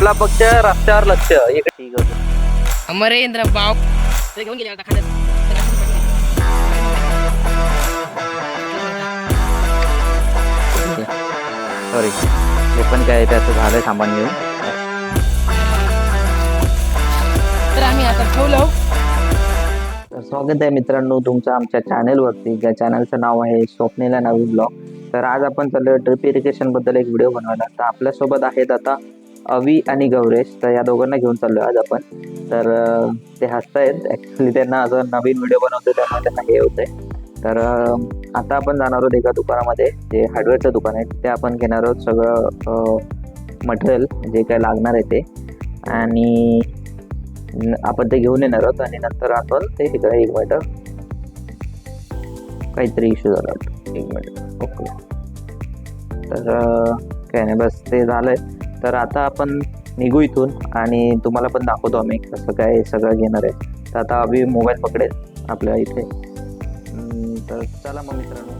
आपला पक्ष रस्त्यावर लक्ष. इकडे ठीक होतं. अमरेंद्र बाव. ते घेऊन गेले सॉरी हे पण काय त्याचं झालंय सामान घेऊन तर आम्ही आता ठेवलो. तर स्वागत आहे मित्रांनो तुमचं आमच्या चॅनेलवरती ज्या चॅनलचं नाव आहे स्वप्नेला नवी ब्लॉग तर आज आपण चाललो ड्रिप इरिगेशनबद्दल एक व्हिडिओ बनवायला. तर आपल्यासोबत आहेत आता अवी आणि गौरेश तर या दोघांना घेऊन चाललो आज आपण. तर ते ते हसतायत. ॲक्च्युली त्यांना असं नवीन व्हिडिओ बनवतो त्यामुळे त्यांना हे होतंय. तर आता आपण जाणार आहोत एका दुकानामध्ये जे हार्डवेअरचं दुकान आहे ते आपण घेणार आहोत सगळं मटेरियल जे काय लागणार आहे ते. आणि आपण ते घेऊन येणार आहोत आणि नंतर आपण ते तिकडे एक मिनिट काहीतरी इश्यू झाला. एक मिनिट. ओके. तर काय नाही बस ते झालंय. तर आता आपण निघू इथून आणि तुम्हाला पण दाखवतो आम्ही कसं काय सगळं घेणार आहे. तर आता अभि मोबाईल पकडेल आपल्या इथे. तर चला मग मित्रांनो.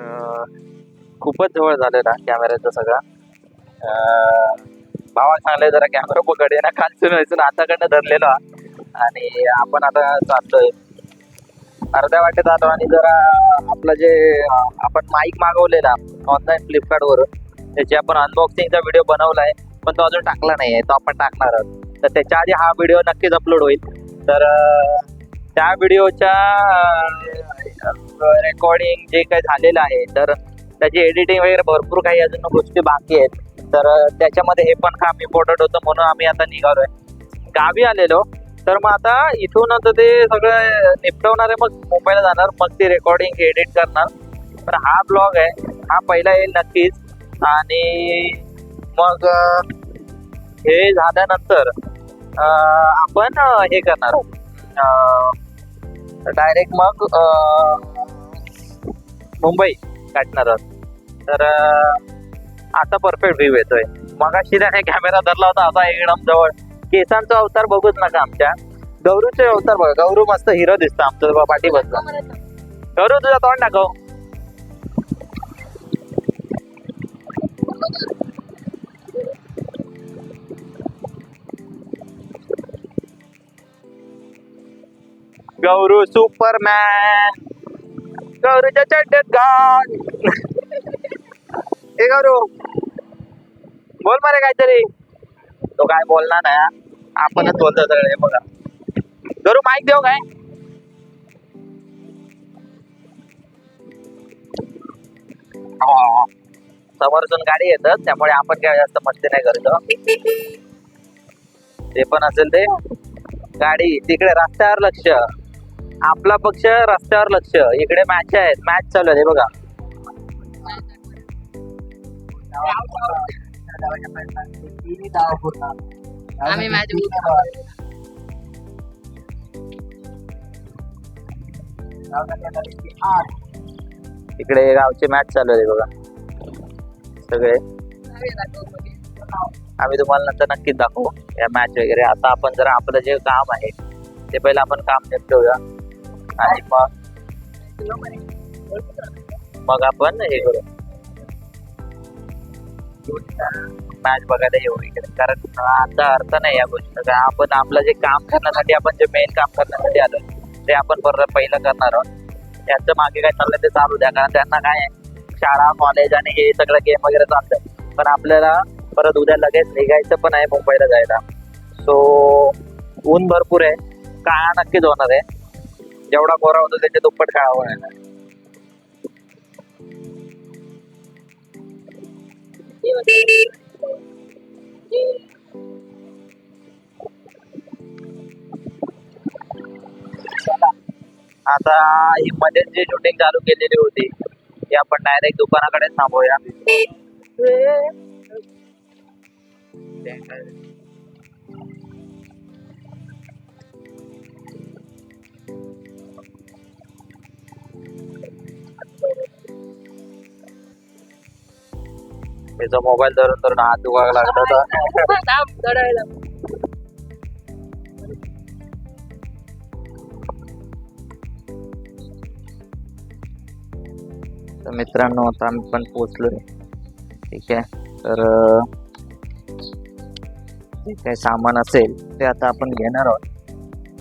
तर खूपच जवळ झालेला कॅमेऱ्याचा सगळा. भावा सांगले जरा कॅमेरा पकडे ना खालसून व्हायचं आताकडनं धरलेला. आणि आपण आता चालतोय. अर्ध्या वाटेत आलो आणि जरा आपलं जे आपण माईक मागवलेला ऑनलाईन फ्लिपकार्टवरून त्याची आपण अनबॉक्सिंगचा व्हिडिओ बनवलाय पण तो अजून टाकला नाही आहे तो आपण टाकणार आहोत. तर त्याच्या आधी हा व्हिडिओ नक्कीच अपलोड होईल. तर त्या व्हिडिओच्या रेकॉर्डिंग जे काही झालेलं आहे तर त्याची एडिटिंग वगैरे भरपूर काही अजून गोष्टी बाकी आहेत. तर त्याच्यामध्ये हे पण काम इम्पॉर्टंट होतं म्हणून आम्ही आता निघालोय. गावी आलेलो तर मग आता इथून आता ते सगळं निपटवणार आहे मग मुंबईला जाणार मग ते रेकॉर्डिंग एडिट करणार. तर हा ब्लॉग आहे हा पहिला येईल नक्कीच. आणि मग हे झाल्यानंतर आपण हे करणार. डायरेक्ट मग मुंबई काढणार. आहोत तर आता परफेक्ट व्ह्यू येतोय. मग त्याने कॅमेरा धरला होता आता एकदम जवळ. केसांचा अवतार बघूच नका आमच्या. गौरूचे अवतार बघा. गौरू मस्त हिरो दिसतो आमचं. पाठी बसला गौरू तुझा तोंड दाखव. गौरू सुपरमॅन। गौरूच्या चड्ड्यात घाल हे गौरू बोल मरे काहीतरी। तो काय बोलणार नाही आपणच बोलतो सगळे बघा. गौरू माईक देऊ काय? हो. हो, हो. समोरसून गाडी येतात त्यामुळे आपण काय जास्त मस्ती नाही करतो. ते पण असेल ते. गाडी तिकडे रस्त्यावर लक्ष. आपला पक्ष रस्त्यावर लक्ष. इकडे मॅच आहेत. मॅच चालू आहे बघा. आम्ही मॅच इकडे गावचे मॅच चालू आहे बघा. सगळे. आम्ही तुम्हाला नंतर नक्कीच दाखवू. या मॅच वगैरे. आता आपण जरा आपलं जे काम आहे ते पहिलं आपण काम निपटवूया आणि मग? मग आपण हे करू. मॅच बघायला येऊ इकडे. कारण आता अर्थ नाही या गोष्टीचा. आपण आपलं जे काम करण्यासाठी आपण जे मेन काम करण्यासाठी आलो ते आपण बरोबर पहिलं करणार आहोत. त्यांचं मागे काय चाललंय ते चालू द्या. कारण त्यांना काय आहे, शाळा कॉलेज आणि हे सगळं गेम वगैरे चालतं पण आपल्याला परत उद्या लगेच निघायचं पण आहे मुंबईला जायला. सो ऊन भरपूर आहे. काळा नक्कीच होणार आहे. जेवढा गोरा होतो त्याच्या दुप्पट काळा आहे. आता ही मध्ये जी शूटिंग चालू केलेली होती ती आपण डायरेक्ट दुकानाकडे थांबूया. त्याचा मोबाईल धरून धरून हात दुखायला लागला तर तर मित्रांनो आता आम्ही पण पोचलोय ठीक आहे. तर जे काही सामान असेल ते आता आपण घेणार आहोत.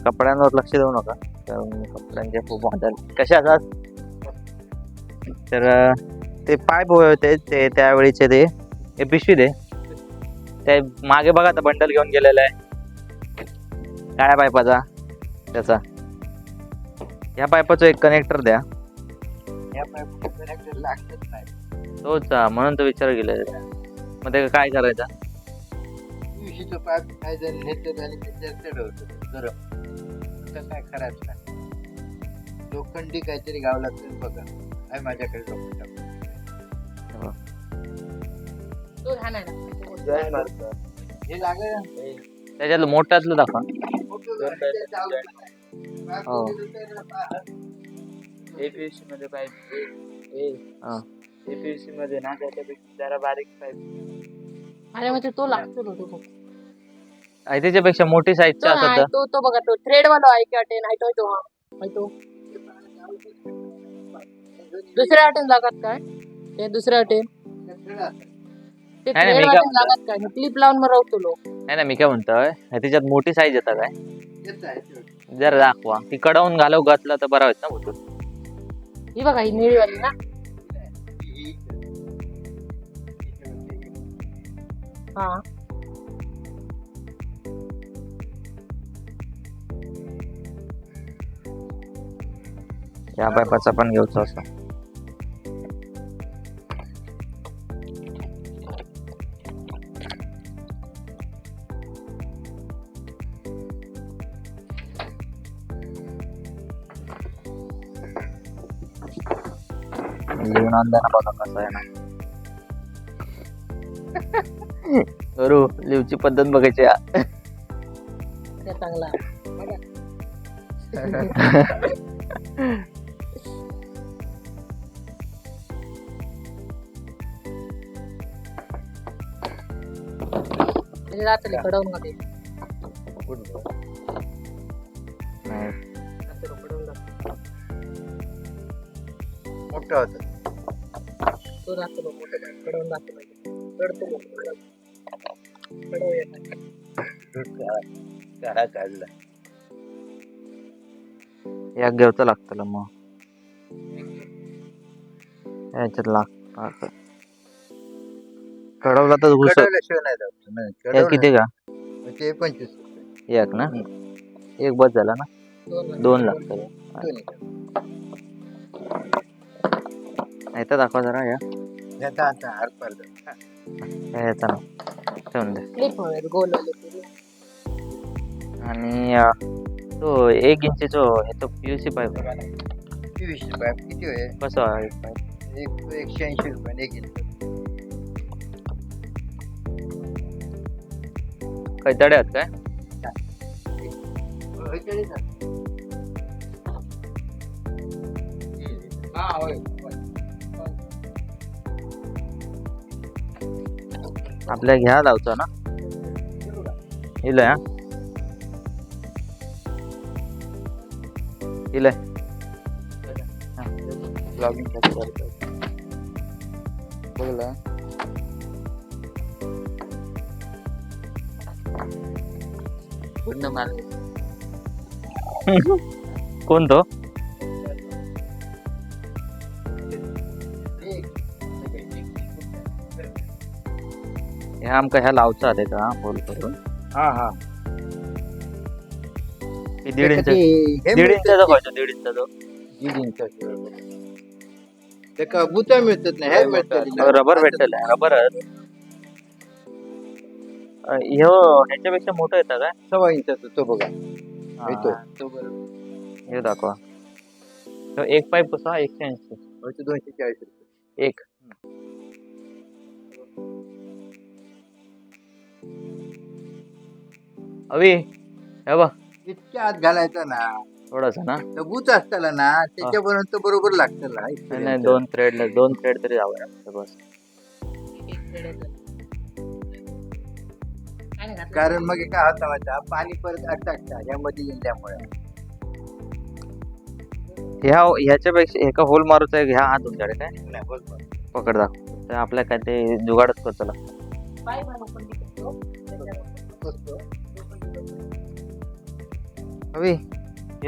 कपड्यांवर लक्ष देऊ नका. तर कपड्यांचे खूप मॉडेल कसे असतात तर ते पाईप होते ते त्यावेळीचे ते हे पिशवी दे ते मागे बघा आता बंडल घेऊन गेलेलं आहे. काळ्या पाईपाचा त्याचा. ह्या पाईपाचं एक कनेक्टर द्या. तोच हा, म्हणून तो विचार केला. मग ते काय करायचा? पाईप काय जर नेतं आणि त्याच्यात चढवतं गरम. तर काय खराच नाही. लोखंडी काहीतरी गावला तर बघा. आहे माझ्याकडे लोखंड हे लागेल त्याच्यातलं मोठ्यातलं दाखवा. हो. एपीएससी मध्ये पाईप हा. एपीएससी मध्ये ना त्याच्यापेक्षा जरा बारीक पाईप अरे म्हणजे तो लागतो तो तो आणि त्याच्यापेक्षा मोठी साईजचा तो असत आहे, तो तो बघा तो थ्रेड वाला आहे का टेन आहे तो तो हा. आहे तो. दुसऱ्या अटेन लागत काय? ते दुसऱ्या अटेन. ते नाही, मी लागत काय? क्लिप लावून मग राहतो लो नाही ना मी काय म्हणतोय? त्याच्यात मोठी साईज येतं काय? जरा दाखवा. ती कडवून घालव घातलं तर बरं होत ना भुतून ही बघा ही निळीवाली ना. हा. या पाईपाचा पण घेऊचा असं. लिहून आणलं ना बघा कसं आहे ना करू लिवची पद्धत बघायची हा. ते चांगला म्हणजे रात्री कडवून मध्ये नाही. मोठं होतं तो राहतो मोठं कडवून राहतो कडतो कडव काढला या मग. याच्यात लागतं कडवला तर घुस कडवल्याशिवाय नाही जात नाही, कडवलं- किती का? ते पंचवीस रुपये. एक ना? एक बस झाला ना? दोन दोन लागतं दोन्ही. नाही तर दाखवा जरा या. याचा आता हार पार याचा ना ठेवून दे. क्लिप हवे गोल पुरे. आणि अं, तो एक इंचीचो ह्याचं पीयूसी पाईप तेवीसशे रुपये किती होय? कसं आहे? पाईप एक एकशे ऐंशी रुपये एक इंच कैतडे आहेत काय? होय तरी ना. हा होय. आपल्या घ्या लावतो ना इलय हा इलय ब्लॉगिंग करतो बघला पूर्ण माल कोण तो ह्या आमका ह्या लावचा आहे का होल करून. हा हा. ही दीड इंच हे दीड इंचाचा ते. दीड इंचाचा दीड इंचाचं. ते का बुता मिळतात ना हे मिळतात रबर भेटेल रबर ह्यो ह्याच्यापेक्षा मोठं येतं काय? सव्वा इंचाचा तो बघा. हा, येतो तो बरोबर हे दाखवा. तो एक पाईप कसा एकशे ऐंशी. तो दोनशे चाळीस रुपये. एक. अवी हे बघ. इतक्या आत घालायचा ना थोडासा ना. तर बुत असताना ना त्याच्यापर्यंत तो बरोबर लागतं ना नाही नाही दोन थ्रेड दोन थ्रेड तरी जावं लागतं बस. कारण मग काय होतं माहिती आहे? पाणी परत अटकतं यामध्ये इंड्यामुळे ह्या ह्याच्यापेक्षा एका होल मारूचा एक ह्या हात तुमच्याकडे काय? नाही. पकड दाखव. तर आपल्या काय ते जुगाडच करतो लागतं पाय पण open नाही करतो. त्याच्यावर हे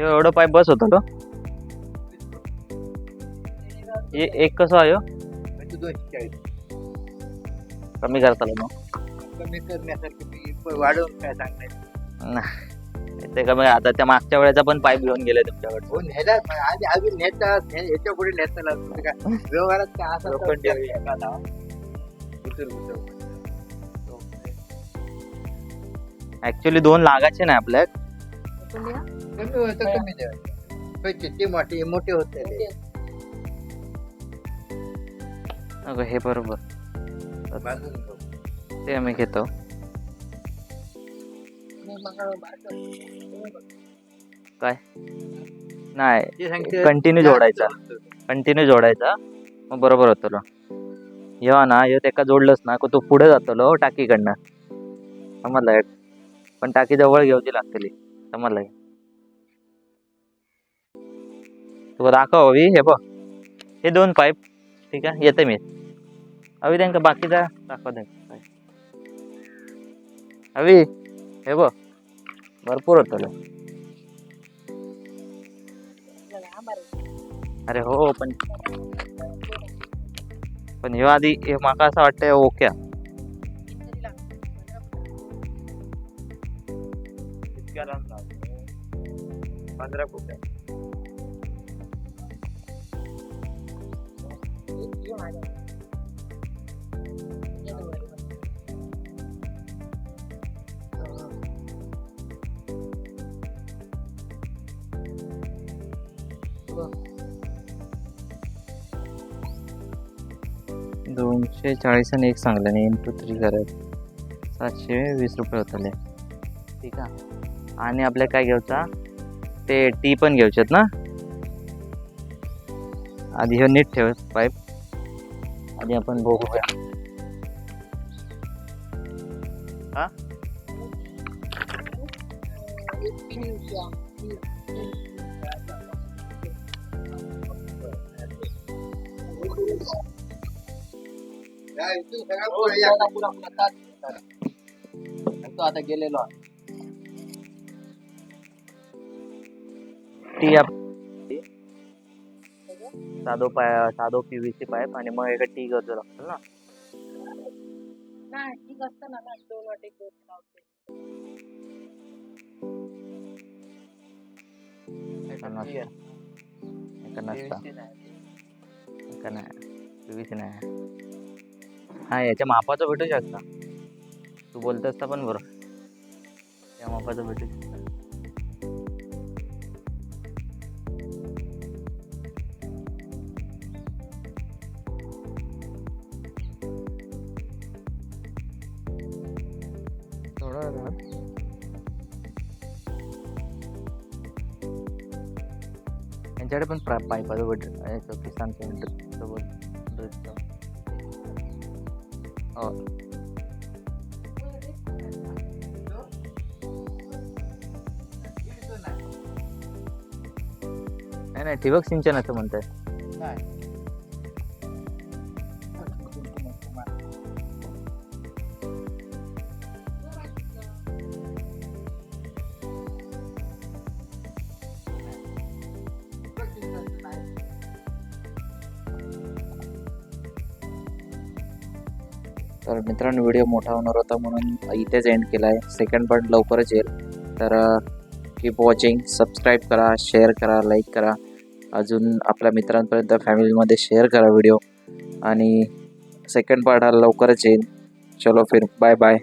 एवढं पाईप बस होतं तो हे एक कसं आहे हो? दोनशे चाळीस. कमी करता मग. कमी करण्यासाठी मी प- वाढवून काय सांगताय नाही. ते कमी आता त्या मागच्या वेळेचा पण पाईप घेऊन गेले तुमच्याकडे. हो नेला आधी ह्याच्या पुढे काय व्यवहारात असा लोखंडी. ऍक्च्युली दोन लागायचे नाही आपल्या ना. कमी होतं कमी द्या पैसे ते मोठे मोठे होत ते. अगं हे बरोबर. ते आम्ही घेतो. मी बारकं. नाही. ते सांगते. कंटिन्यू जोडायचा. कंटिन्यू जोडायचा. मग बरोबर होतो ह्यो ना ह्यो तेका जोडलंच ना को तो पुढे जातलो टाकीकडनं. समजलं? पण टाकी जवळ घेऊची लागतली. समजलं तुका दाखव हवी हे बघ. हे दोन पाईप ठीक आहे? येते मी. हवी त्यांना बाकीचा दाखव दे हवी हे बघ. भरपूर होतलो अरे हो पण पण ह्यो आधी हे माका असं वाटतंय ओके. पंधरा फूट आहे? दोनशे चाळीस आणि एक सांगलं आणि इंटू थ्री करायचं सातशे वीस रुपये होतले. ठीक आहे. आणि आपल्या काय घ्यायचा? ते टी पण घ्यायच्यात ना? आधी हे नीट ठेव पाईप. आधी आपण बघूया. तो आता गेलेलो टी आप साधो पाय साधो पीव्हीसी पाईप आणि मग एका टी गरजू लागतं ना. असतं हा याच्या मापाचं भेटू शकता. तू बोलतोस तर पण बरं. त्या मापाचं भेटू शकतं. त्यांच्याकडे पण प्रा- पाईपाचं बरोबर याचं किसान सेंटर सोबत नृत्य हो. नाही. नाही नाही ठिबक सिंचन असं म्हणताय. तर मित्रांनो व्हिडिओ मोठा होणार होता म्हणून इथेच एंड केला आहे सेकंड पार्ट लवकरच येईल. तर कीप वॉचिंग सबस्क्राईब करा शेअर करा लाईक करा. अजून आपल्या मित्रांपर्यंत फॅमिलीमध्ये शेअर करा व्हिडिओ आणि सेकंड पार्ट हा लवकरच येईल. चलो फिर बाय बाय